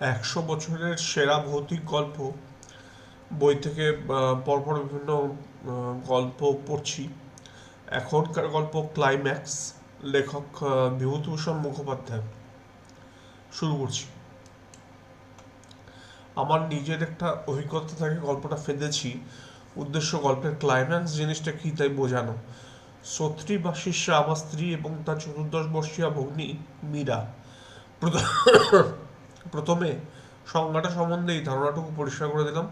একশো বছরের সেরা ভৌতিক গল্প। বই থেকে পরপর বিভিন্ন গল্প পড়ছি। এখনকার গল্প ক্লাইম্যাক্স লেখক বিভূতিভূষণ মুখোপাধ্যায়। শুরু করছি। আমার নিজের একটা অভিজ্ঞতা থেকে, গল্পটা ফেলেছি উদ্দেশ্য গল্পের ক্লাইম্যাক্স জিনিসটা কি তাই বোঝানো। সত্রী বা শিষ্যা আমার স্ত্রী এবং তার চতুর্দশ বর্ষীয়া ভগ্নী মীরা। প্রথমে সংজ্ঞাটা সম্বন্ধে এই ধারণাটুকু পরিষ্কার করে দিলাম।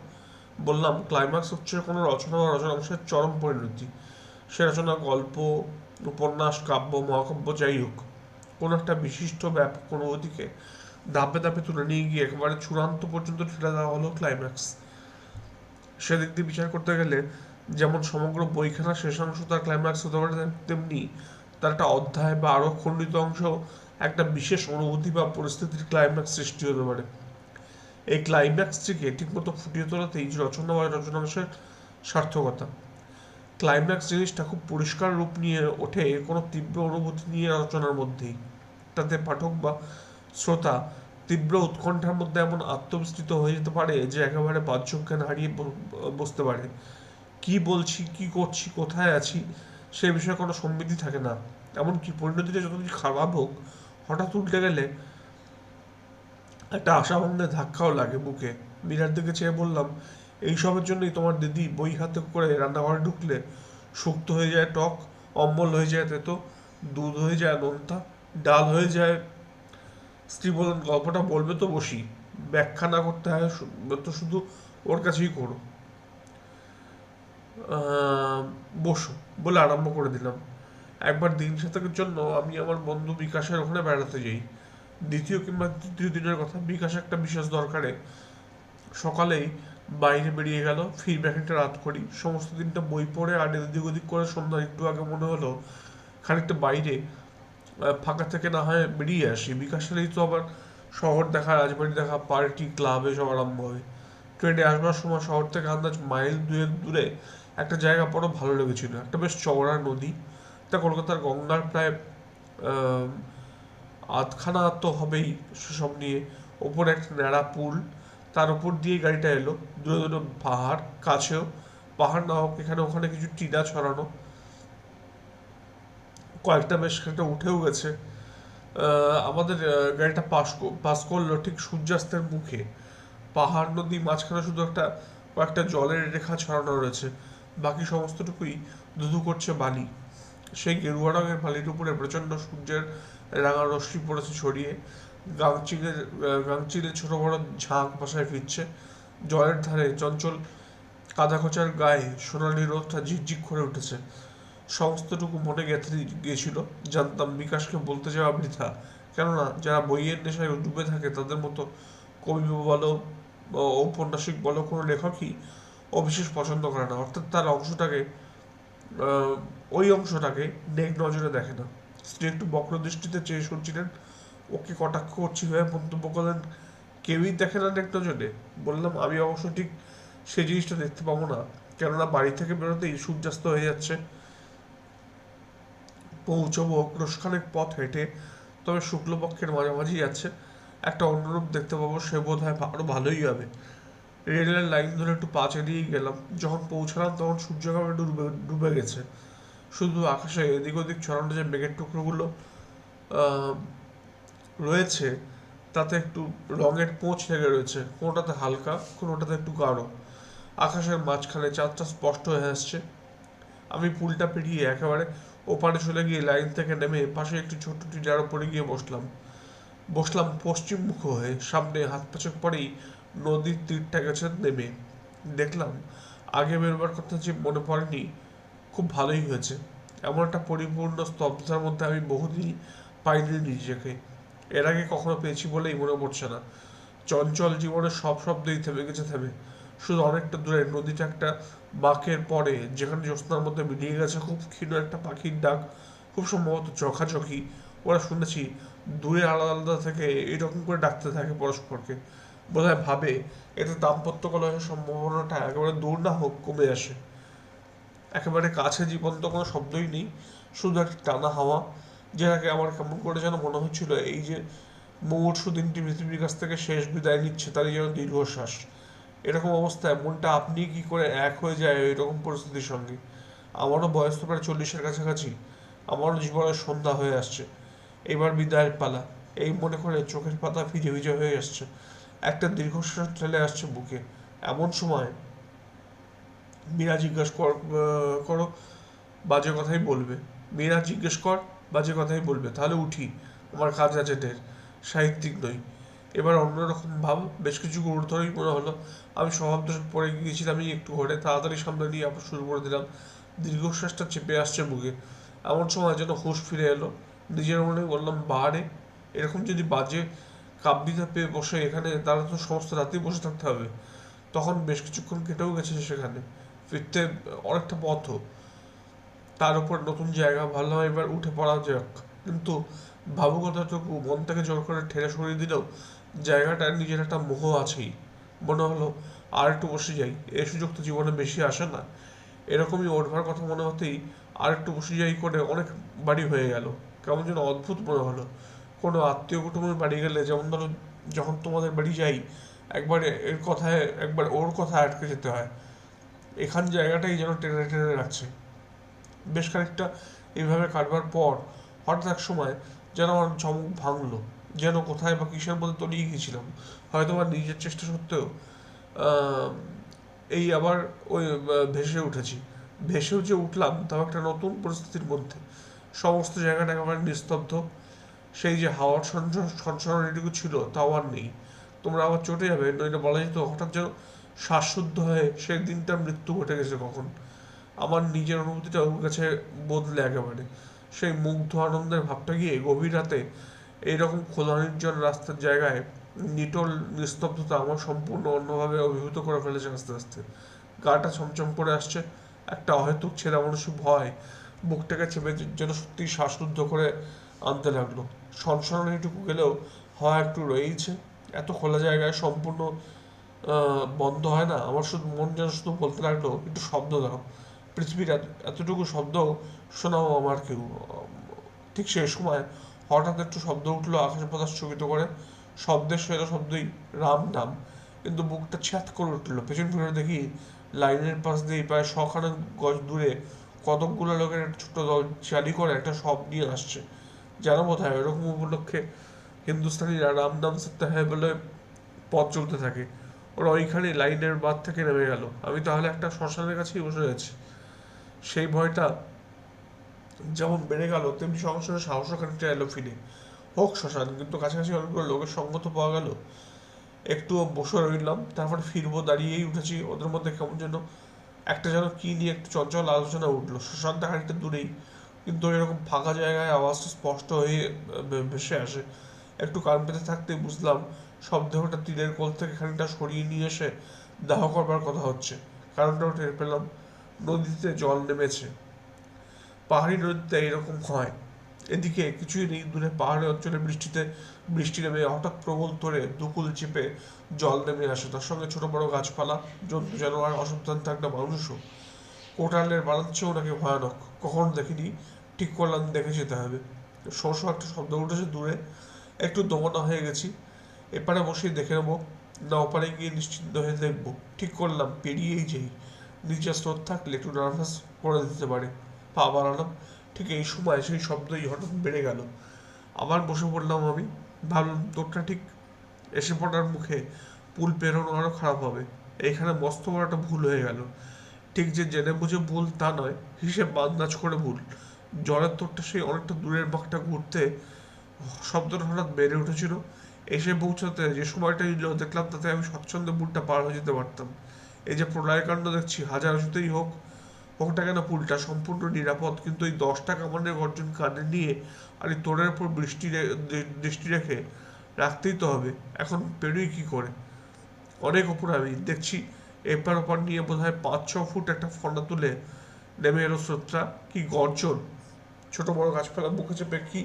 বললাম ক্লাইম্যাক্স হচ্ছে কোনো রচনা বা রচনাংশের চরম পরিণতি। সে রচনা গল্প, উপন্যাস, কাব্য, মহাকাব্য, যাই হোক, কোনো একটা বিশিষ্ট ব্যাপক কোনো অনুভূতিকে ধাপে ধাপে তুলে নিয়ে গিয়ে একেবারে চূড়ান্ত পর্যন্ত ঠেলে দেওয়া হলো ক্লাইম্যাক্স সেদিক দিয়ে বিচার করতে গেলে যেমন সমগ্র বইখানা শেষাংশ তার ক্লাইম্যাক্স হতে পারে তেমনি তার একটা অধ্যায় বা আরও খণ্ডিত অংশ একটা বিশেষ অনুভূতি বা পরিস্থিতির ক্লাইম্যাক্স সৃষ্টি হতে পারে। এই ক্লাইম্যাক্সটিকে ঠিকমতো ফুটিয়ে তোলাতেই রচনা বা রচনাংশের সার্থকতা। ক্লাইম্যাক্স জিনিসটা খুব পরিষ্কার রূপ নিয়ে ওঠে কোনো তীব্র অনুভূতি নিয়ে রচনার মধ্যেই। তাতে পাঠক বা শ্রোতা তীব্র উৎকণ্ঠার মধ্যে এমন আত্মবিস্তৃত হয়ে যেতে পারে যে একেবারে বাহ্যজ্ঞান হারিয়ে বসতে পারে। কি বলছি, কি করছি, কোথায় আছি, সে বিষয়ে কোনো সম্বিতি থাকে না। এমনকি পরিণতিটা যতদিন খারাপ হোক হঠাৎ উল্টে গেলে একটা আশাভঙ্গের ধাক্কাও লাগে বুকে। মীরার দিকে চেয়ে বললাম, এইসবের জন্যই তোমার দিদি বই হাতে করে রান্নাঘরে ঢুকলে শুক্ত হয়ে যায় টক, অম্বল হয়ে যায় তেতো, দুধ হয়ে যায় নোনতা, ডাল হয়ে যায় স্ত্রী বললেন গল্পটা বলবে তো বসি। ব্যাখ্যা না করতে হয় তো শুধু ওর কাছেই করো। বসো বলে আরম্ভ করে দিলাম। একবার দিন শতকের জন্য আমি আমার বন্ধু বিকাশের ওখানে বেড়াতে যাই। দ্বিতীয় কিংবা তৃতীয় দিনের কথা, বিকাশ একটা বিশেষ দরকারে। সকালেই বাইরে বেরিয়ে গেল, ফিরবে একটা রাত করি। সমস্ত দিনটা বই পড়ে আর এদিক ওদিক করে সন্ধ্যা একটু আগে মনে হলো খানিকটা বাইরে ফাঁকা থেকে না হয় বেরিয়ে আসি। বিকাশেরই তো আবার শহর দেখা, রাজবাড়ি দেখা, পার্টি, ক্লাব এসব আরম্ভ হয়। ট্রেনে আসবার সময় শহর থেকে আন্দাজ মাইল দুয়েক দূরে একটা জায়গা বড় ভালো লেগেছিল। একটা বেশ চওড়া নদী তা কলকাতার গঙ্গার প্রায় আধখানা তো হবেই সেসব নিয়ে। ওপরে একটা ন্যাড়া পুল, তার উপর দিয়ে গাড়িটা এলো। দূরে দূরে পাহাড়, কাছেও। পাহাড় না হোক, এখানে ওখানে কিছু টিনা ছড়ানো। কয়েকটা বেশ খানিকটা উঠেও গেছে। আমাদের গাড়িটা পাস পাস করল ঠিক সূর্যাস্তের মুখে। পাহাড় নদী মাঝখানে শুধু একটা, কয়েকটা জলের রেখা ছড়ানো রয়েছে। বাকি সমস্তটুকুই ধুধু করছে বালি। সেই গেরুয়া রঙের বালির উপরে প্রচণ্ড সূর্যের রাঙা রশ্মি পড়েছে ছড়িয়ে। গাংচিলের আহ, গাংচিলের ছোট বড় ঝাঁক বাসায় ফিরছে। জলের ধারে চঞ্চল কাদা খোঁচার গায়ে সোনালি রোদটা ঝিকঝিক করে উঠেছে। সমস্তটুকু মনে গেঁথে গিয়েছিল জানতাম বিকাশকে বলতে যাওয়া বৃথা। কেননা যারা বইয়ের নেশায় ডুবে থাকে তাদের মতো কবি বলো ঔপন্যাসিক বলো কোনো লেখকই ও বিশেষ পছন্দ করে না। অর্থাৎ তার অংশটাকে ওই অংশটাকে নেক নজরে দেখে না। স্ত্রী একটু বক্র দৃষ্টিতে চেয়ে শুনছিলেন, ওকে কটাক্ষ করছি হয়ে মন্তব্য করলেন, কেউই দেখে না নেক নজরে? বললাম, আমি অবশ্য ঠিক সেই জিনিসটা দেখতে পাবো না, কেননা বাড়ি থেকে বেরোতেই সূর্যাস্ত হয়ে যাচ্ছে। পৌঁছবো ক্রোশখানেক পথ হেঁটে, তবে শুক্লপক্ষের মাঝামাঝি যাচ্ছে একটা অন্যরূপ দেখতে পাবো, সে বোধ হয় আরও ভালোই হবে। রেলের লাইন ধরে একটু পা চালিয়েই গেলাম। যখন পৌঁছালাম, তখন সূর্যগ্রামে ডুবে ডুবে গেছে। শুধু আকাশে এদিক ওদিক ছড়ানো যে মেঘের টুকরোগুলো রয়েছে, তাতে একটু রঙের পোঁচ লেগে রয়েছে। কোনোটাতে হালকা, কোনোটাতে একটু গাঢ়। আকাশের মাঝখানে চাঁদটা স্পষ্ট হয়ে আসছে। আমি পুলটা পেরিয়ে একেবারে ওপারে চলে গিয়ে লাইন থেকে নেমে পাশে একটি ছোট্ট টিলার উপরে গিয়ে বসলাম। বসলাম পশ্চিম মুখ হয়ে। সামনে হাত পাচক পরেই নদীর তীরটা গেছে নেমে। দেখলাম, আগে বেরোবার কথা যে মনে পড়েনি খুব ভালোই হয়েছে। এমন একটা পরিপূর্ণ স্তব্ধতার মধ্যে আমি বহুদিনই পাইনি নিজেকে। এর আগে কখনো পেয়েছি বলেই মনে পড়ছে না। চঞ্চল জীবনের সব শব্দই থেমে গেছে থেমে। শুধু অনেকটা দূরে, নদীটা একটা বাঁকের পরে, যেখানে জ্যোৎস্নার মধ্যে মিলিয়ে গেছে খুব ক্ষীণ একটা পাখির ডাক, খুব সম্ভবত চোখাচোখি ওরা শুনেছি, দূরে আলাদা আলাদা থেকে এরকম করে ডাকতে থাকে পরস্পরকে। বোধহয় ভাবে এতে দাম্পত্য কলহের সম্ভাবনাটা একেবারে দূর না হোক কমে আসে। একেবারে কাছে জীবন্ত কোনো শব্দই নেই, শুধু একটা টানা হাওয়া, যেটাকে আমার কেমন করে যেন মনে হচ্ছিল, এই যে মুমূর্ষু দিনটি পৃথিবীর কাছ থেকে শেষ বিদায় নিচ্ছে, তারই যেন দীর্ঘশ্বাস। এরকম অবস্থায় মনটা আপনি কি করে এক হয়ে যায় এরকম পরিস্থিতির সঙ্গে? আমারও বয়স তো প্রায় চল্লিশের কাছাকাছি, আমারও জীবনের সন্ধ্যা হয়ে আসছে, এবার বিদায়ের পালা, এই মনে করে চোখের পাতা ভিজে ভিজে হয়ে আসছে, একটা দীর্ঘশ্বাস ঠেলে আসছে বুকে, এমন সময় মীরা জিজ্ঞেস কর করো, বাজে কথাই বলবে। মীরা জিজ্ঞেস কর, বাজে কথাই বলবে। তাহলে উঠি আমার কাজ আছে ঢের সাহিত্যিক নই। এবার অন্যরকম ভাব, বেশ কিছু গুরুতরই মনে হলো। আমি দোষ পড়ে গিয়েছিলাম একটু ঘরে তাড়াতাড়ি সামনে নিয়ে আবার শুরু করে দিলাম। দীর্ঘশ্বাসটা চেপে আসছে বুকে এমন সময় যেন হুঁশ ফিরে এলো। নিজের মনে বললাম বারে এরকম যদি বাজে কাব্যিতা পেয়ে বসে এখানে তারা তো সমস্ত রাতেই বসে থাকতে হবে। তখন বেশ কিছুক্ষণ কেটেও গেছে সেখানে। ফিরতে অনেকটা পথও তার উপর নতুন জায়গা ভালো এবার উঠে পড়া যাক। কিন্তু ভাবুকতাটুকু মন থেকে জোর করে ঠেলে সরিয়ে দিলেও জায়গাটার নিজের একটা মোহ আছেই। মনে হলো আর একটু বসে যাই এই সুযোগ তো জীবনে বেশি আসে না। এরকমই ওঠবার কথা মনে হতেই আর একটু বসে যাই করে অনেক বাড়ি হয়ে গেল। কেমন যেন অদ্ভুত মনে হলো। কোনো আত্মীয় কুটুমের বাড়ি গেলে যেমন ধরো যখন তোমাদের বাড়ি যাই, একবার এর কথায়, একবার ওর কথায় আটকে যেতে হয়। এখান জায়গাটাই যেন টেনে টেনে রাখছে। বেশ খানিকটা এইভাবে কাটবার পর হঠাৎ এক সময় যেন আমার চমক ভাঙলো, যেন কোথায় বা কিসের মধ্যে তলিয়ে গিয়েছিলাম। হয়তো আমার নিজের চেষ্টা সত্ত্বেও এই আবার ওই ভেসে উঠেছি। ভেসেও যে উঠলাম তাও একটা নতুন পরিস্থিতির মধ্যে। সমস্ত জায়গাটা একেবারে নিস্তব্ধ। সেই যে হাওয়ার সঞ্চরণ এটুকু ছিল তাও আর নেই। তোমরা আবার চটে যাবে, নইলে বলা যেত হঠাৎ যেন শ্বাসশুদ্ধ হয়ে সেই দিনটা মৃত্যু ঘটে গেছে কখন? আমার নিজের অনুভূতিটা ওর কাছে বদলে একেবারে। সেই মুগ্ধ আনন্দের ভাবটা গিয়ে গভীর রাতে এইরকম খোলা নির্জন রাস্তার জায়গায় নিটল নিস্তব্ধতা আমার সম্পূর্ণ অন্যভাবে অভিভূত করে ফেলেছে আস্তে আস্তে। গাটা ছমছম করে আসছে, একটা অহেতুক ছেলে মানুষের ভয় বুকটাকে চেপে যেন সত্যি শ্বাসরুদ্ধ করে আনতে লাগল। সনসনানিটুকু গেলেও হয় একটু রয়েইছে। এত খোলা জায়গায় সম্পূর্ণ বন্ধ হয় না। আমার শুধু মন যেন শুধু বলতে লাগল, একটু শব্দ দাও। পৃথিবীর এতটুকু শব্দ শোনাও আমার কেউ। ঠিক সেই সময় হঠাৎ একটু শব্দ উঠল, আকাশে বাতাস স্থগিত করে। শব্দের সহিত শব্দই রাম নাম। কিন্তু বুকটা ছ্যাত করে উঠল। পেছন ফিরে দেখি লাইনের পাশ দিয়ে প্রায় শখানেক গজ দূরে কতকগুলো লোকের একটা ছোট্ট দল চালি করে একটা শব নিয়ে আসছে। যেন বোধ হয় এরকম উপলক্ষে হিন্দুস্তানিরা রাম নাম হয় বলে পথ চলতে থাকে। ওরা ওইখানে লাইনের বাদ থেকে নেমে গেল। আমি তাহলে একটা শ্মশানের কাছেই বসে আছি। সেই ভয়টা যেমন বেড়ে গেল, তেমনি সঙ্গে সঙ্গে সাহসও খানিকটা এলো ফিরে। হোক শ্মশান, কিন্তু কাছাকাছি অনেকগুলো লোকের সঙ্গ তো পাওয়া গেল। একটু বসে রইলাম, তারপর ফিরবো, দাঁড়িয়েই উঠেছি। ওদের মধ্যে কেমন যেন একটা যেন কি নিয়ে একটু চঞ্চল আলোচনা উঠল। শ্মশানটা খানিকটা দূরেই, কিন্তু এরকম ফাঁকা জায়গায় আওয়াজটা স্পষ্ট হয়ে ভেসে আসে। একটু কান পেতে থাকতে বুঝলাম শবদেহটা তীরের কোল থেকে খানিকটা সরিয়ে নিয়ে এসে দাহ করবার কথা হচ্ছে। কারণটাও টের পেলাম, নদীতে জল নেমেছে। পাহাড়ি নদীতে এরকম হয়। এদিকে কিছুই নেই, দূরে পাহাড়ি অঞ্চলে বৃষ্টিতে, বৃষ্টি নেমে হঠাৎ প্রবল তোরে দুকুল চেপে জল নেমে আসে। তার সঙ্গে ছোট বড় গাছপালা, জন্তু, জানোয়ার অসাবধান থাকলে মানুষও। কোটালের বানাচ্ছেও নাকি ভয়ানক। কখনো দেখিনি, ঠিক করলাম দেখে যেতে হবে। শোষ একটা শব্দ উঠেছে দূরে। একটু দমনা হয়ে গেছি। এপারে বসেই দেখে নেব। না, ওপারে গিয়ে নিশ্চিন্ত হয়ে দেখব। ঠিক করলাম, পেরিয়েই যাই। নিচে স্রোত থাকলে একটু নার্ভাস করে দিতে পারে। পা বাড়ালাম। ঠিক এই সময় সেই শব্দই হঠাৎ বেড়ে গেল। আবার বসে পড়লাম আমি। ভাবলাম, তোরটা ঠিক এসে পড়ার মুখে পুল পেরোনো আরও খারাপ হবে। এখানে মস্ত বড় একটা ভুল হয়ে গেল। ঠিক যে জেনে বুঝে ভুল তা নয়। হিসেব আন্দাজ করে ভুল। জলের তোরটা সেই অনেকটা দূরের বাঁকটা ঘুরতে শব্দটা হঠাৎ বেড়ে উঠেছিল। এসে পৌঁছাতে যে সময়টা দেখলাম তাতে আমি স্বচ্ছন্দে বুলটা পার হয়ে যেতে পারতাম। এই যে প্রলয়কাণ্ড দেখছি, হাজার উঁচুতেই হোক, হোকটা কেন পুলটা সম্পূর্ণ নিরাপদ, কিন্তু এই দশটা কামানের গর্জন কানে নিয়ে আর এই তোরের উপর বৃষ্টি দৃষ্টি রেখে রাখতেই তো হবে। এখন পেরোই কি করে? অনেক ওপর আমি দেখছি এপার ওপার নিয়ে বোধ হয় পাঁচ, ছ ফুট একটা ফন্ডা তুলে নেমে এলো স্রোতটা কি গর্জন! ছোট বড় গাছপালা, মুখে চেপে কি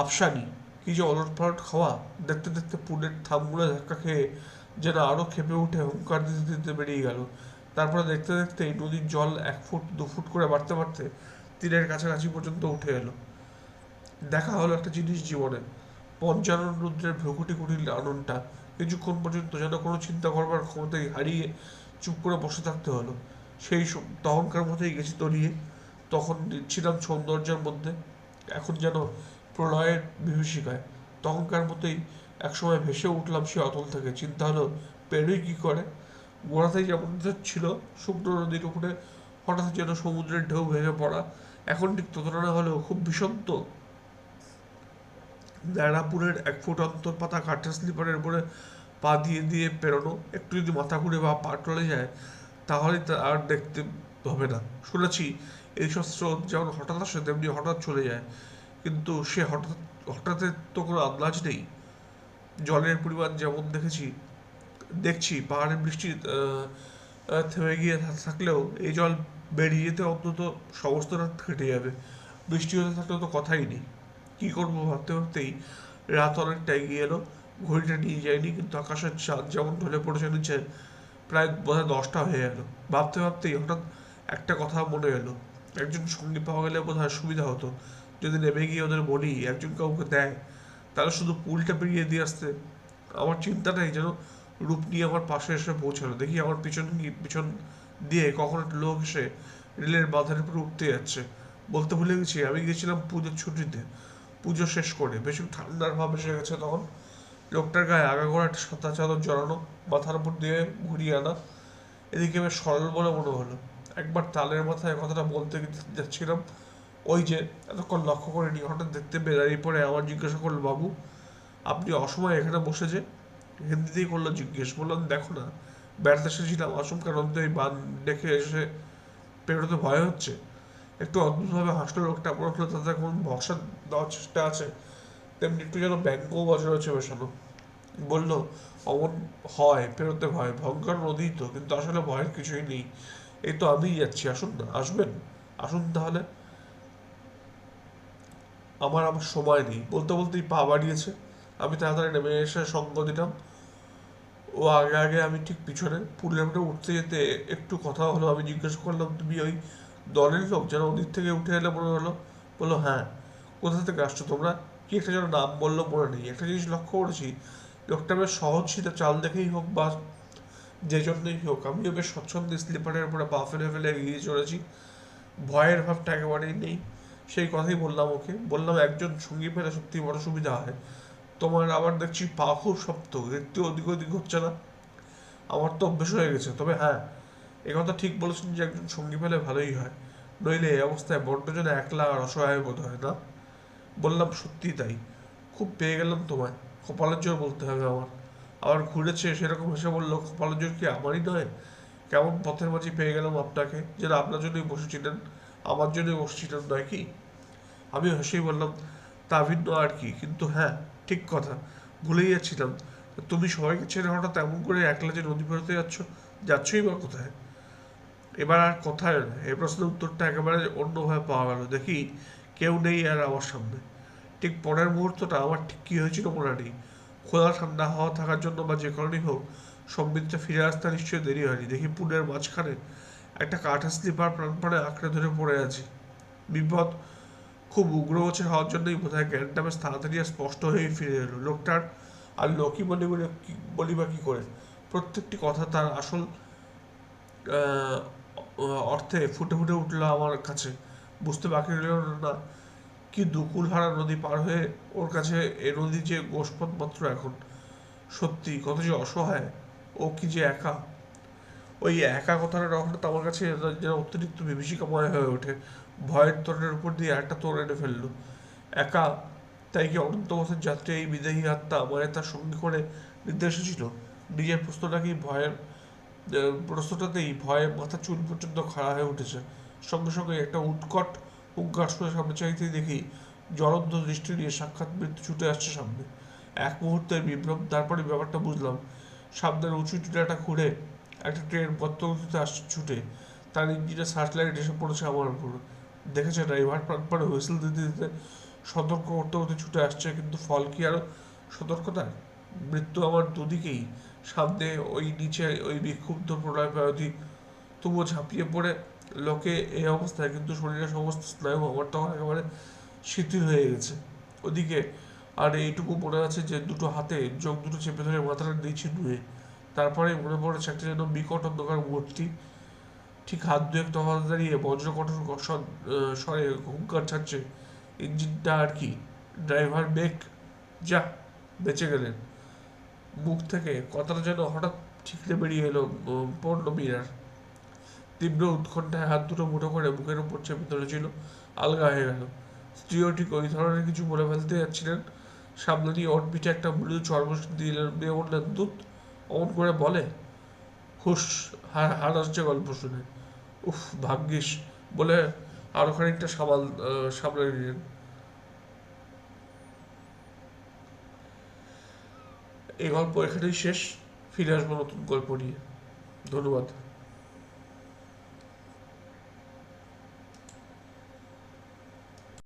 আফসানি কি যে অলট পালট খাওয়া, দেখতে দেখতে পুলের থামগুলো ধাক্কা খেয়ে যেন আরও খেপে উঠে হুঙ্কার দিতে দিতে বেরিয়ে গেল। তারপরে দেখতে দেখতে নদীর জল এক ফুট, দু ফুট করে বাড়তে বাড়তে তীরের কাছাকাছি পর্যন্ত উঠে এলো। দেখা হলো একটা জিনিস জীবনে। পঞ্চানন রুদ্রের ভ্রুকুটি কুটির আননটা। কিছুক্ষণ পর্যন্ত যেন কোনো চিন্তা করবার ক্ষমতাই হারিয়ে চুপ করে বসে থাকতে হলো। সেই তখনকার মতোই গেছি তলিয়ে। তখন ছিলাম সৌন্দর্যের মধ্যে। এখন যেন প্রলয়ের বিভীষিকায়। তখনকার মতোই একসময় ভেসে উঠলাম সে অতল থেকে। চিন্তা হলো, পেরোই কি করে? গোড়াতেই যেমন ছিল, শুকনো নদীর উপরে হঠাৎ যেন সমুদ্রের ঢেউ ভেঙে পড়া। এখন ঠিক ততটা হলেও খুব ভীষণ তো নারাপুরের এক ফুট অন্তর পাতা কাঠের স্লিপারের উপরে পা দিয়ে দিয়ে পেরোনো। একটু যদি মাথা ঘুরে বা পা টলে যায়, তাহলে তা আর দেখতে হবে না। শুনেছি এইসব স্রোত যেমন হঠাৎ আসে, তেমনি হঠাৎ চলে যায়। কিন্তু সে হঠাৎ হঠাৎের তো কোনো আন্দাজ নেই। জলের পরিমাণ যেমন দেখেছি, দেখছি, পাহাড়ে বৃষ্টি থেমে গিয়ে থাকলেও এই জল বেরিয়ে যেতে অন্তত সমস্ত রাত কেটে যাবে। বৃষ্টি হতে থাকলে তো কথাই নেই। কী করব ভাবতে, ভাবতেই রাত অনেকটা এগিয়ে এলো। ঘড়িটা নিয়ে যায়নি, কিন্তু আকাশের চাঁদ যেমন ঢলে পড়েছে নিচে, প্রায় বোধহয় দশটা হয়ে গেল। ভাবতে, ভাবতেই হঠাৎ একটা কথা মনে এলো। একজন সঙ্গী পাওয়া গেলে বোধহয় সুবিধা হতো। যদি নেমে গিয়ে ওদের বলি, একজন কাউকে দেয়, তাহলে শুধু পুলটা পেরিয়ে দিয়ে আসতে। আমার চিন্তা নেই যেন রূপ নিয়ে আমার পাশে এসে পৌঁছালো। দেখি আমার পিছন পিছন দিয়ে কখন লোক এসে রেলের বাঁধের উপরে উঠতে যাচ্ছে। বলতে ভুলে গেছি, আমি গিয়েছিলাম পুজোর ছুটিতে। পুজো শেষ করে, বেশি ঠান্ডার ভাব এসে গেছে তখন। লোকটার গায়ে আগা আগাগোড়া একটা সাদা চাদর জড়ানো, মাথার উপর দিয়ে ঘুরিয়ে আনা। এদিকে বেশ সরল বলে মনে হলো। একবার তালের মাথায় কথাটা বলতে যাচ্ছিলাম। ওই যে এতক্ষণ লক্ষ্য করিনি হঠাৎ দেখতে বেরিয়ে পড়ে আমার জিজ্ঞাসা করল, বাবু, আপনি অসময়ে এখানে বসে যে হিন্দিতেই করল, জিজ্ঞেস। বললাম, দেখো না, বেড়াতে এসেছিলাম, আচমকা নদীতে এই বান দেখে এসে পেরোতে ভয় হচ্ছে। একটু অদ্ভুতভাবে হাসলো লোকটা মনে হলো তাতে কোন ভরসা দেওয়ার চেষ্টা আছে। তেমনি একটু যেন ব্যঙ্গও বজ্র হচ্ছে মেশানো বলল, অমন হয়, পেরোতে ভয়, ভয়ঙ্কর নদী তো, কিন্তু আসলে ভয়ের কিছুই নেই। এই তো আমিই যাচ্ছি, আসুন না, আসবেন? আসুন তাহলে। আমার আমার সময় নেই। বলতে বলতেই পা বাড়িয়েছে। আমি তাড়াতাড়ি নেমে এসে সঙ্গ দিলাম। ও আগে আগে আমি ঠিক পিছনে উপরে উঠতে যেতে একটু কথা হলো। আমি জিজ্ঞেস করলাম, তুমি ওই দলের লোক যেন ওদিক থেকে উঠে এলে? মনে হলো। বলল হ্যাঁ। কোথা থেকে আসছো তোমরা? কি একটা যেন নাম বলল, মনে নেই। একটা জিনিস লক্ষ্য করেছি। লোকটা বেশ সহজ ছিল, চাল দেখেই হোক বা যে জন্যই হোক। আমিও বেশ স্বচ্ছন্দে স্লিপারের উপরে পা ফেলে ফেলে এগিয়ে চলেছি। ভয়ের ভাবটা একেবারেই নেই। সেই কথাই বললাম ওকে। বললাম, একজন সঙ্গী পেলে সত্যি বড় সুবিধা হয়। তোমার আবার দেখছি পা খুব শক্ত একটু ওদিক ওদিক হচ্ছে না। আমার তো অভ্যেস হয়ে গেছে। তবে হ্যাঁ এ কথা ঠিক বলেছেন যে একজন সঙ্গী পেলে ভালোই হয়। নইলে এই অবস্থায় বড্ড যেন একলা আর অসহায় বোধ হয় না? বললাম, সত্যি তাই। খুব পেয়ে গেলাম তোমায়। কপালের জোর বলতে হবে আমার। আবার ঘুরেছে, সেরকম হেসে বলল, কপালের জোর কি আমারই নয়? কেমন পথের মাঝে পেয়ে গেলাম আপনাকে। যেন আপনার জন্যই বসেছিলেন। আমার জন্যই বসেছিলেন নয় কি? আমি হেসেই বললাম, তা ভিন্ন আর কি? কিন্তু হ্যাঁ ঠিক কথা, ভুলেই যাচ্ছিলাম। তুমি সবাইকে ছেড়ে হঠাৎ এমন করে একলা যে নদী পেরোতে যাচ্ছ, যাচ্ছই বা কোথায়? এবার আর কোথায় না এই প্রশ্নের উত্তরটা একেবারে অন্যভাবে পাওয়া গেল। দেখি কেউ নেই আর আমার সামনে। ঠিক পরের মুহূর্তটা আমার ঠিক কী হয়েছিল মনে নেই। খোলা ঠান্ডা হাওয়া থাকার জন্য বা যে কারণেই হোক সম্বিতটা ফিরে আসতে নিশ্চয়ই দেরি হয়নি। দেখি পুলের মাঝখানে একটা কাঠের স্লিপার প্রাণপণে আঁকড়ে ধরে পড়ে আছি। বিপদ খুব উগ্র গোছের হওয়ার জন্যই বোধ হয় জ্ঞানটা বেশ তাড়াতাড়ি স্পষ্ট হয়ে ফিরে এলো। লোকটার আর লোকই বলি বলে বলি বা কী করে? প্রত্যেকটি কথা তার আসল অর্থে ফুটে ফুটে উঠল আমার কাছে। বুঝতে বাকি রইল না কি দুকুল হারা নদী পার হয়ে ওর কাছে এ নদী যে গোষ্পদ মাত্র এখন। সত্যি, কত যে অসহায়। ও কি যে একা। ওই একা কথাটা হঠাৎ আমার কাছে যেন অতিরিক্ত বিভীষিকাময় হয়ে ওঠে। ভয়ের তরের উপর দিয়ে একটা তোর এনে ফেলল। একা, তাই কি অনন্ত পথের যাত্রী এই বিদেহী আত্মা আমায় তার সঙ্গে করে নিতে এসেছিল নিজের প্রশ্নটাকেই ভয়ের প্রশ্নটাতেই ভয়ে মাথা চুল পর্যন্ত খাড়া হয়ে উঠেছে। সঙ্গে সঙ্গে একটা উৎকট উজ্ঞাস করে সামনে চাইতেই দেখি জ্বলন্ত দৃষ্টি নিয়ে সাক্ষাৎ মৃত্যু ছুটে আসছে সামনে। এক মুহূর্তের বিভ্রম তারপরে ব্যাপারটা বুঝলাম। সামনের উঁচু টিলাটা খুঁড়ে একটা ট্রেন গতিতে আসছে ছুটে, তার ইঞ্জিনের সার্চলাইট এসে পড়েছে আমার উপর। দেখেছে ড্রাইভার প্রাণপণে হুইসেল দিতে দিতে সতর্ক করতে করতে ছুটে আসছে, কিন্তু ফল কি আরও সতর্কতার? মৃত্যু আমার দুদিকেই। সামনে ওই নিচে ওই বিক্ষুব্ধ প্রলয় তবুও ঝাঁপিয়ে পড়ে। লোকে এই অবস্থায়, কিন্তু শরীরের সমস্ত স্নায়ু আমার তখন একেবারে শিথিল হয়ে গেছে। ওদিকে আর এইটুকু মনে আছে যে দুটো হাতে চোখ দুটো চেপে ধরে মাথাটা নিচে নুয়ে। তারপরে মনে পড়েছে একটা যেন বিকট অন্ধকার মূর্তি। ঠিক হাত দুয়েক তফাৎ দাঁড়িয়ে বজ্র কঠোর স্বরে হুঙ্কার ছাড়ছে। ইঞ্জিনটা আর কি? ড্রাইভার বেক যা, বেঁচে গেলেন। মুখ থেকে কথাটা যেন হঠাৎ ঠিকরে বেরিয়ে এলো পড়ল মীরার। তীব্র উৎকণ্ঠায় হাত দুটো মুঠো করে বুকের উপর চেপে ধরেছিল, আলগা হয়ে গেল। স্ত্রীও ঠিক ওই ধরনের কিছু বলে ফেলতে যাচ্ছিলেন। সামনে দিয়ে ওর পিঠে একটা মৃদু চর্ম দিলেন, দিয়ে বললেন, দুধ অমন করে বলে হুস হার আসছে গল্প শুনে। উফ, ভাগ্যিস। বলে আরও খানিকটা সামাল সামলে নিলেন। এই গল্প এখানেই শেষ। ফিরে আসব নতুন গল্প নিয়ে। ধন্যবাদ।